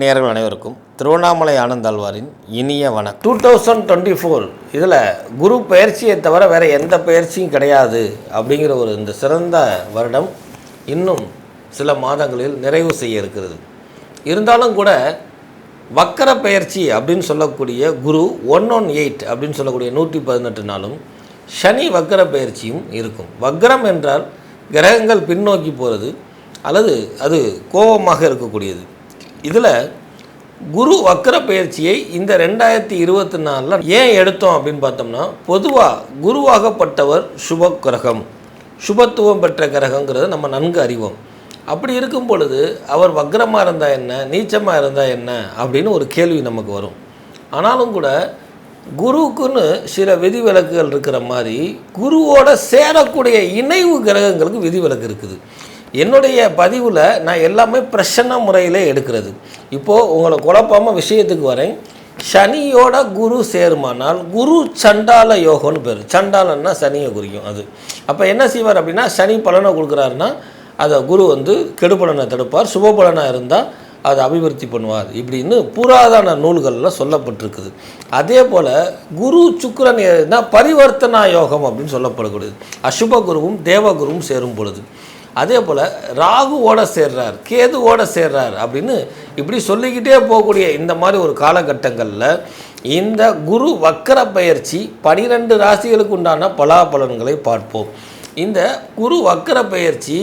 நேர்கள் அனைவருக்கும் திருவண்ணாமலை ஆனந்தாழ்வாரின் இனிய வணக்கம். டூ தௌசண்ட் டுவெண்ட்டி ஃபோர் இதில் குரு பயிற்சியை தவிர வேறு எந்த பயிற்சியும் கிடையாது அப்படிங்கிற ஒரு இந்த சிறந்த வருடம் இன்னும் சில மாதங்களில் நிறைவு செய்ய இருக்கிறது. இருந்தாலும் கூட வக்கர பயிற்சி அப்படின்னு சொல்லக்கூடிய குரு ஒன் ஒன் எயிட் அப்படின்னு சொல்லக்கூடிய நூற்றி பதினெட்டு நாளும் சனி வக்கர பயிற்சியும் இருக்கும். வக்கரம் என்றால் கிரகங்கள் பின்னோக்கி போகிறது அல்லது அது கோபமாக இருக்கக்கூடியது. இதில் குரு வக்கர பயிற்சியை இந்த ரெண்டாயிரத்தி இருபத்தி நாலில் ஏன் எடுத்தோம் அப்படின்னு பார்த்தோம்னா பொதுவாக குருவாகப்பட்டவர் சுப கிரகம். சுபத்துவம் பெற்ற கிரகங்கிறத நம்ம நன்கு அறிவோம். அப்படி இருக்கும் பொழுது அவர் வக்ரமாக இருந்தால் என்ன நீச்சமாக இருந்தால் என்ன அப்படின்னு ஒரு கேள்வி நமக்கு வரும். ஆனாலும் கூட குருவுக்குன்னு சில விதிவிலக்குகள் இருக்கிற மாதிரி குருவோட சேரக்கூடிய இணைவு கிரகங்களுக்கு விதிவிலக்கு இருக்குது. என்னுடைய பதிவில் நான் எல்லாமே பிரசன்ன முறையில் எடுக்கிறது. இப்போது உங்களை குழப்பாமல் விஷயத்துக்கு வரேன். சனியோட குரு சேருமானால் குரு சண்டால யோகம்னு பேர். சண்டாலன்னா சனியை குறிக்கும் அது. அப்போ என்ன செய்வார் அப்படின்னா சனி பலனை கொடுக்குறாருன்னா அதை குரு வந்து கெடுபலனை தடுப்பார். சுபபலனாக இருந்தால் அதை அபிவிருத்தி பண்ணுவார். இப்படின்னு புராதன நூல்களில் சொல்லப்பட்டிருக்குது. அதே போல் குரு சுக்கரன் என்ன பரிவர்த்தனா யோகம் அப்படின்னு சொல்லப்படக்கூடியது. அசுப குருவும் தேவகுருவும் சேரும் பொழுது. அதே போல் ராகுவோட சேர்றார் கேதுவோட சேர்றார் அப்படின்னு இப்படி சொல்லிக்கிட்டே போகக்கூடிய இந்த மாதிரி ஒரு காலகட்டங்களில் இந்த குரு வக்கர பயிற்சி பனிரெண்டு ராசிகளுக்கு உண்டான பலாபலன்களை பார்ப்போம். இந்த குரு வக்கர பயிற்சி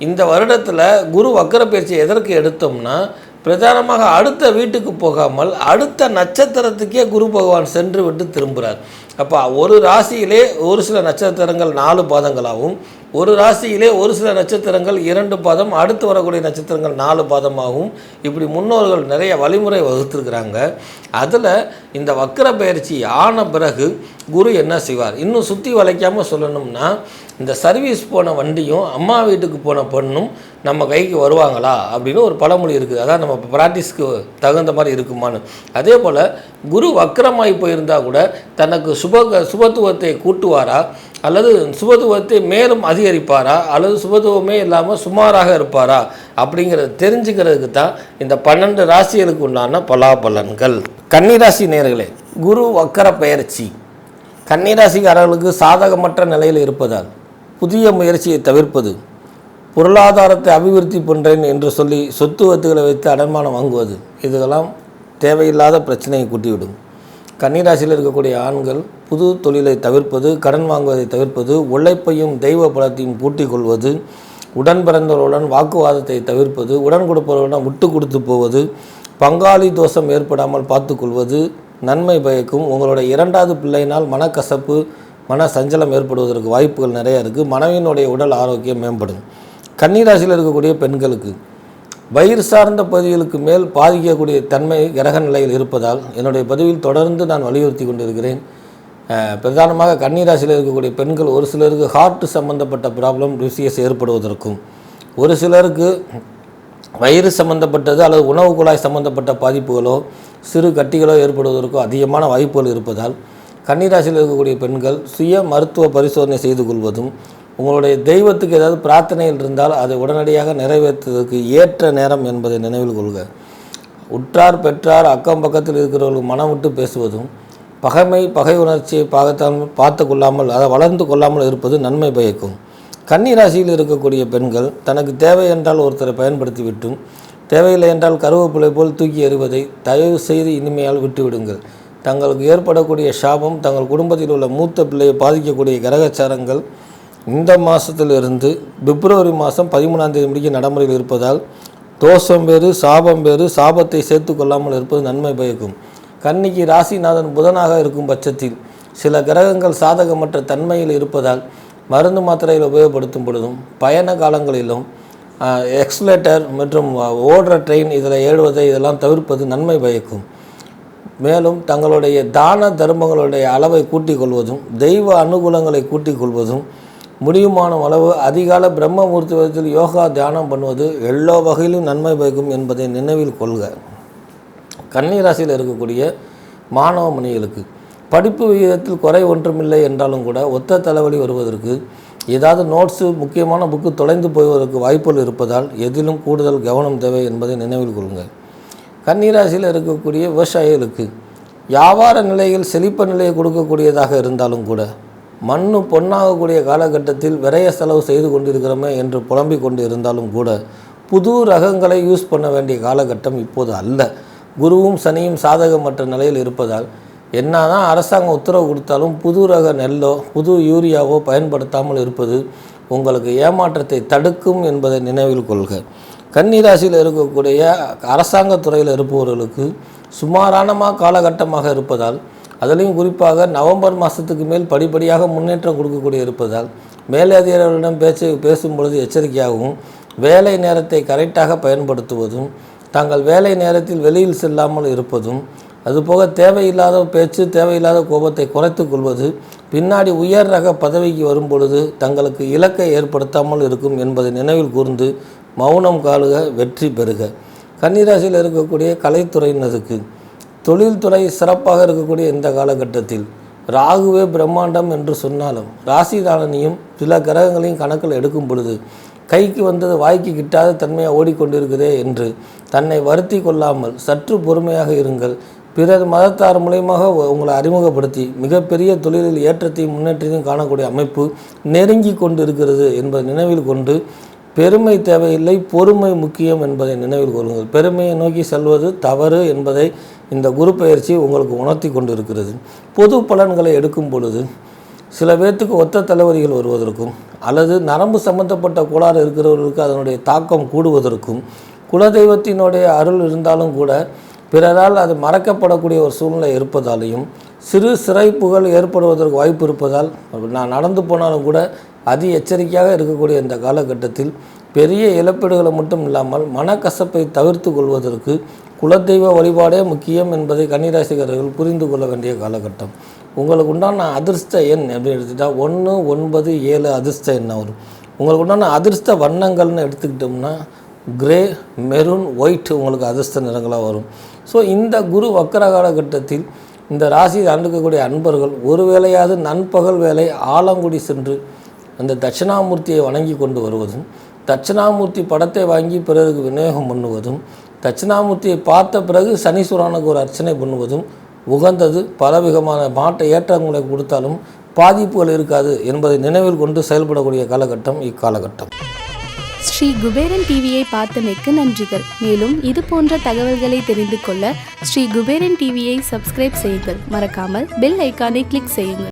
இந்த வருடத்தில் குரு வக்கர பயிற்சி எதற்கு எடுத்தோம்னா பிரதானமாக அடுத்த வீட்டுக்கு போகாமல் அடுத்த நட்சத்திரத்துக்கே குரு பகவான் சென்று விட்டு திரும்புகிறார் அப்போ ஒரு ராசியிலே ஒரு சில நட்சத்திரங்கள் நாலு பாதங்களாகவும் ஒரு ராசியிலே ஒரு சில நட்சத்திரங்கள் இரண்டு பாதம் அடுத்து வரக்கூடிய நட்சத்திரங்கள் நாலு பாதமாகவும் இப்படி முன்னோர்கள் நிறைய வழிமுறை வகுத்துருக்குறாங்க. அதில் இந்த வக்கர பயிற்சி ஆன பிறகு குரு என்ன செய்வார்? இன்னும் சுற்றி வளைக்காமல் சொல்லணும்னா இந்த சர்வீஸ் போன வண்டியும் அம்மா வீட்டுக்கு போன பொண்ணும் நம்ம கைக்கு வருவாங்களா? அப்படின்னு ஒரு பழமொழி இருக்குது அதான் நம்ம ப்ராக்டிஸ்க்கு தகுந்த மாதிரி இருக்குமான்னு. அதே போல் குரு வக்கரமாகி போயிருந்தால் கூட தனக்கு சுப சுபத்துவத்தை கூட்டுவாரா? அல்லது சுபத்துவத்தை மேலும் அதிகரிப்பாரா? அல்லது சுபத்துவமே இல்லாமல் சுமாராக இருப்பாரா? அப்படிங்கிறத தெரிஞ்சுக்கிறதுக்கு தான் இந்த பன்னெண்டு ராசிகளுக்கு உண்டான பலாபலன்கள். கன்னிராசி நேர்களே குரு வக்கர பயிற்சி. கன்னிராசிக்காரர்களுக்கு சாதகமற்ற நிலையில் இருப்பதால் புதிய முயற்சியை தவிர்ப்பது பொருளாதாரத்தை அபிவிருத்தி பண்ணுறேன் என்று சொல்லி சொத்து வத்துகளை வைத்து அடமானம் வாங்குவது இதெல்லாம் தேவையில்லாத பிரச்சனையை கூட்டிவிடும். கன்னிராசியில் இருக்கக்கூடிய ஆண்கள் புது தொழிலை தவிர்ப்பது கடன் வாங்குவதை தவிர்ப்பது உழைப்பையும் தெய்வ பலத்தையும் கூட்டிக் கொள்வது உடன் பிறந்தவர்களுடன் வாக்குவாதத்தை தவிர்ப்பது உடன் கொடுப்பவர்களுடன் விட்டு கொடுத்து போவது பங்காளி தோஷம் ஏற்படாமல் பார்த்துக்கொள்வது நன்மை பயக்கும் உங்களுடைய இரண்டாவது பிள்ளையினால் மனக்கசப்பு மன சஞ்சலம் ஏற்படுவதற்கு வாய்ப்புகள் நிறைய இருக்குது மனைவியினுடைய உடல் ஆரோக்கியம் மேம்படும். கன்னிராசியில் இருக்கக்கூடிய பெண்களுக்கு வயிறு சார்ந்த பகுதிகளுக்கு மேல் பாதிக்கக்கூடிய தன்மை கிரக நிலையில் இருப்பதால் என்னுடைய பதிவில் தொடர்ந்து நான் வலியுறுத்தி கொண்டிருக்கிறேன். பிரதானமாக கன்னிராசியில் இருக்கக்கூடிய பெண்கள் ஒரு சிலருக்கு ஹார்ட் சம்பந்தப்பட்ட ப்ராப்ளம் ரிசியஸ் ஏற்படுவதற்கும் ஒரு சிலருக்கு வயிறு சம்பந்தப்பட்டது அல்லது உணவு குழாய் சம்பந்தப்பட்ட பாதிப்புகளோ சிறு கட்டிகளோ ஏற்படுவதற்கோ அதிகமான வாய்ப்புகள் இருப்பதால் கன்னிராசியில் இருக்கக்கூடிய பெண்கள் சுய மருத்துவ பரிசோதனை செய்து கொள்வதும் உங்களுடைய தெய்வத்துக்கு ஏதாவது பிரார்த்தனைகள் இருந்தால் அதை உடனடியாக நிறைவேற்றுவதற்கு ஏற்ற நேரம் என்பதை நினைவில் கொள்க. உற்றார் பெற்றார் அக்கம் பக்கத்தில் இருக்கிறவர்கள் மனம் விட்டு பேசுவதும் பகைமை பகை உணர்ச்சியை பார்த்தால் பார்த்து கொள்ளாமல் அதை வளர்ந்து கொள்ளாமல் இருப்பது நன்மை பயக்கும். கன்னி ராசியில் இருக்கக்கூடிய பெண்கள் தனக்கு தேவை என்றால் ஒருத்தரை பயன்படுத்திவிட்டும் தேவையில்லை என்றால் கருவேப்பிலை போல் தூக்கி எறிவதை தயவு செய்து இனிமையால் விட்டுவிடுங்கள். தங்களுக்கு ஏற்படக்கூடிய சாபம் தங்கள் குடும்பத்தில் உள்ள மூத்த பிள்ளையை பாதிக்கக்கூடிய கிரகச்சாரங்கள் இந்த மாதத்திலிருந்து பிப்ரவரி மாதம் பதிமூணாம் தேதி முடிக்க நடைமுறையில் இருப்பதால் தோஷம் வேறு சாபம் வேறு சாபத்தை சேர்த்து கொள்ளாமல் இருப்பது நன்மை பயக்கும். கன்னிக்கு ராசிநாதன் புதனாக இருக்கும் பட்சத்தில் சில கிரகங்கள் சாதகமற்ற தன்மையில் இருப்பதால் மருந்து மாத்திரையில் உபயோகப்படுத்தும் பொழுதும் பயண காலங்களிலும் எக்ஸ்லேட்டர் மற்றும் ஓடுற ட்ரெயின் இதில் ஏழுவதை இதெல்லாம் தவிர்ப்பது நன்மை பயக்கும். மேலும் தங்களுடைய தான தர்மங்களுடைய அளவை கூட்டிக் கொள்வதும் தெய்வ அனுகூலங்களை கூட்டிக் கொள்வதும் முடியுமான அளவு அதிகால பிரம்ம முகூர்த்தத்தில் யோகா தியானம் பண்ணுவது எல்லா வகையிலும் நன்மை பயக்கும் என்பதை நினைவில் கொள்க. கன்னிராசியில் இருக்கக்கூடிய மாணவ மணிகளுக்கு படிப்பு விகிதத்தில் குறை ஒன்றுமில்லை என்றாலும் கூட ஒத்த தலைவலி வருவதற்கு ஏதாவது நோட்ஸு முக்கியமான புக்கு தொலைந்து போவதற்கு வாய்ப்புகள் இருப்பதால் எதிலும் கூடுதல் கவனம் தேவை என்பதை நினைவில் கொள்ளுங்கள். கன்னிராசியில் இருக்கக்கூடிய விவசாயிகளுக்கு வியாபார நிலையில் செழிப்ப நிலையை கொடுக்கக்கூடியதாக இருந்தாலும் கூட மண்ணு பொன்னாகக்கூடிய காலகட்டத்தில் விரைய செலவு செய்து கொண்டிருக்கிறோமே என்று புலம்பிக் கொண்டு இருந்தாலும் கூட புது ரகங்களை யூஸ் பண்ண வேண்டிய காலகட்டம் இப்போது அல்ல. குருவும் சனியும் சாதகமற்ற நிலையில் இருப்பதால் என்ன தான் அரசாங்கம் உத்தரவு கொடுத்தாலும் புது ரக நெல்லோ புது யூரியாவோ பயன்படுத்தாமல் இருப்பது உங்களுக்கு ஏமாற்றத்தை தடுக்கும் என்பதை நினைவில் கொள்க. கன்னிராசியில் இருக்கக்கூடிய அரசாங்க துறையில் இருப்பவர்களுக்கு சுமாரானமாக காலகட்டமாக இருப்பதால் அதிலையும் குறிப்பாக நவம்பர் மாதத்துக்கு மேல் படிப்படியாக முன்னேற்றம் கொடுக்கக்கூடிய இருப்பதால் மேலதிகாரிகளிடம் பேச்சு பேசும் பொழுது எச்சரிக்கையாகவும் வேலை நேரத்தை கரெக்டாக பயன்படுத்துவதும் தாங்கள் வேலை நேரத்தில் வெளியில் செல்லாமல் இருப்பதும் அதுபோக தேவையில்லாத பேச்சு தேவையில்லாத கோபத்தை குறைத்து கொள்வது பின்னாடி உயர் ரக பதவிக்கு வரும் பொழுது தங்களுக்கு இலக்கை ஏற்படுத்தாமல் இருக்கும் என்பதை நினைவில் கூர்ந்து மௌனம் காலுக வெற்றி பெறுக. கன்னிராசியில் இருக்கக்கூடிய கலைத்துறையினருக்கு தொழில்துறை சிறப்பாக இருக்கக்கூடிய இந்த காலகட்டத்தில் ராகுவே பிரம்மாண்டம் என்று சொன்னாலும் ராசிதாரணியும் சில கிரகங்களையும் கணக்கில் எடுக்கும் பொழுது கைக்கு வந்தது வாய்க்கு கிட்டாத தன்மையாக ஓடிக்கொண்டிருக்குதே என்று தன்னை வருத்தி கொள்ளாமல் சற்று பொறுமையாக இருங்கள். பிறர் மதத்தார் மூலியமாக உங்களை அறிமுகப்படுத்தி மிகப்பெரிய தொழிலில் ஏற்றத்தையும் முன்னேற்றத்தையும் காணக்கூடிய அமைப்பு நெருங்கி கொண்டு இருக்கிறது என்பதை நினைவில் கொண்டு பெருமை தேவையில்லை பொறுமை முக்கியம் என்பதை நினைவில் கொள்ளுங்கள். பெருமையை நோக்கி செல்வது தவறு என்பதை இந்த குரு பயிற்சி உங்களுக்கு உணர்த்தி கொண்டு இருக்கிறது பொது பலன்களை எடுக்கும் பொழுது சில பேர்த்துக்கு ஒத்த தலைவலிகள் வருவதற்கும் அல்லது நரம்பு சம்பந்தப்பட்ட கோளாறு இருக்கிறவர்களுக்கு அதனுடைய தாக்கம் கூடுவதற்கும் குலதெய்வத்தினுடைய அருள் இருந்தாலும் கூட பிறரால் அது மறக்கப்படக்கூடிய ஒரு சூழ்நிலை இருப்பதாலையும் சிறு சிறைப்புகள் ஏற்படுவதற்கு வாய்ப்பு இருப்பதால் நான் நடந்து போனாலும் கூட அதி எச்சரிக்கையாக இருக்கக்கூடிய இந்த காலகட்டத்தில் பெரிய இழப்பீடுகளை மட்டும் இல்லாமல் மனக்கசப்பை தவிர்த்து கொள்வதற்கு குலதெய்வ வழிபாடே முக்கியம் என்பதை கன்னிராசிக்காரர்கள் புரிந்து கொள்ள வேண்டிய காலகட்டம். உங்களுக்கு உண்டான அதிர்ஷ்ட எண் அப்படின்னு எடுத்துக்கிட்டால் ஒன்று ஒன்பது ஏழு அதிர்ஷ்ட எண்ணாக வரும். உங்களுக்கு உண்டான அதிர்ஷ்ட வண்ணங்கள்னு எடுத்துக்கிட்டோம்னா கிரே மெரூன் ஒயிட் உங்களுக்கு அதிர்ஷ்ட நிறங்களாக வரும். ஸோ இந்த குரு வக்கர காலகட்டத்தில் இந்த ராசி அண்டுக்கக்கூடிய அன்பர்கள் ஒரு வேளையாவது நண்பகல் வேலை ஆலங்குடி சென்று அந்த தட்சிணாமூர்த்தியை வணங்கி கொண்டு வருவதும் தட்சிணாமூர்த்தி படத்தை வாங்கி பிறருக்கு விநியோகம் பண்ணுவதும் தட்சிணாமூர்த்தியை பார்த்த பிறகு சனீஸ்வரனுக்கு ஒரு அர்ச்சனை பண்ணுவதும் உகந்தது. பலவிதமான மாட்ட ஏற்றங்களை கொடுத்தாலும் பாதிப்புகள் இருக்காது என்பதை நினைவில் கொண்டு செயல்படக்கூடிய காலகட்டம் இக்காலகட்டம். ஸ்ரீ குபேரன் டிவியை பார்த்தமைக்கு நன்றிகள். மேலும் இது போன்ற தகவல்களை தெரிந்து கொள்ள ஸ்ரீ குபேரன் டிவியை சப்ஸ்கிரைப் செய்யுங்கள். மறக்காமல் பெல் ஐக்கானை கிளிக் செய்யுங்கள்.